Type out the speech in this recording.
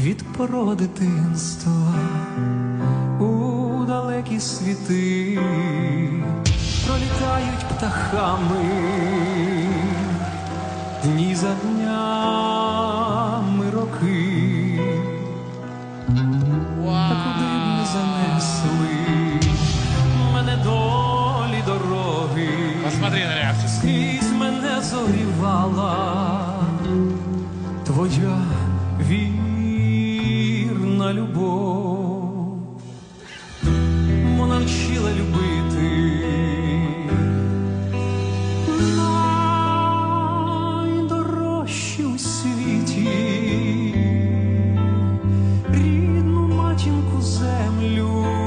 від порога дитинства у далекі світи пролітають птахами дні за днями роки. А куди б не занесли мене долі дороги, Посмотри на реакцию. скрізь мене зорівала твоя вона любов, вона вчила любити. Найдорожчі у світі, рідну матінку землю.